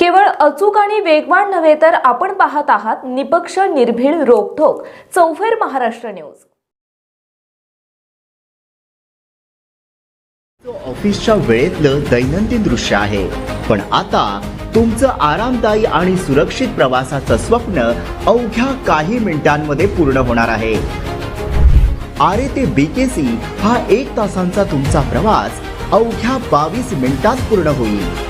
केवळ अचूक आणि वेगवान नव्हे तर आपण पाहत आहात निपक्ष निर्भीड रोखोक चौफेर महाराष्ट्र न्यूज. ऑफिसच्या वेळेतलं दैनंदिन दृश्य आहे. पण आता तुमचं आरामदायी आणि सुरक्षित प्रवासाचं स्वप्न अवघ्या काही मिनिटांमध्ये पूर्ण होणार आहे. आरे ते बीकेसी हा एक तासांचा तुमचा प्रवास अवघ्या बावीस मिनिटात पूर्ण होईल.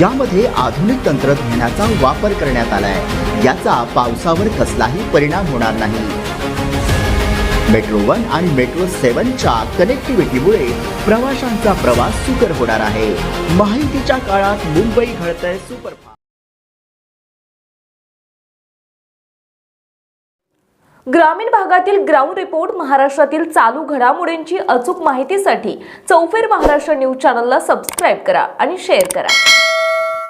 यामध्ये आधुनिक तंत्रज्ञानाचा वापर करण्यात आलाय. याचा पावसावर कसलाही परिणाम होणार नाही. मेट्रो वन आणि मेट्रो सेवनच्या कनेक्टिव्हिटीमुळे प्रवाशांचा प्रवास सुकर होणार आहे. माहितीच्या काळात मुंबई घडतंय सुपरफास्ट ग्रामीण भागातील ग्राउंड रिपोर्ट महाराष्ट्रातील चालू घडामोडींची अचूक माहितीसाठी चौफेर महाराष्ट्र न्यूज चॅनलला सबस्क्राईब करा आणि शेअर करा.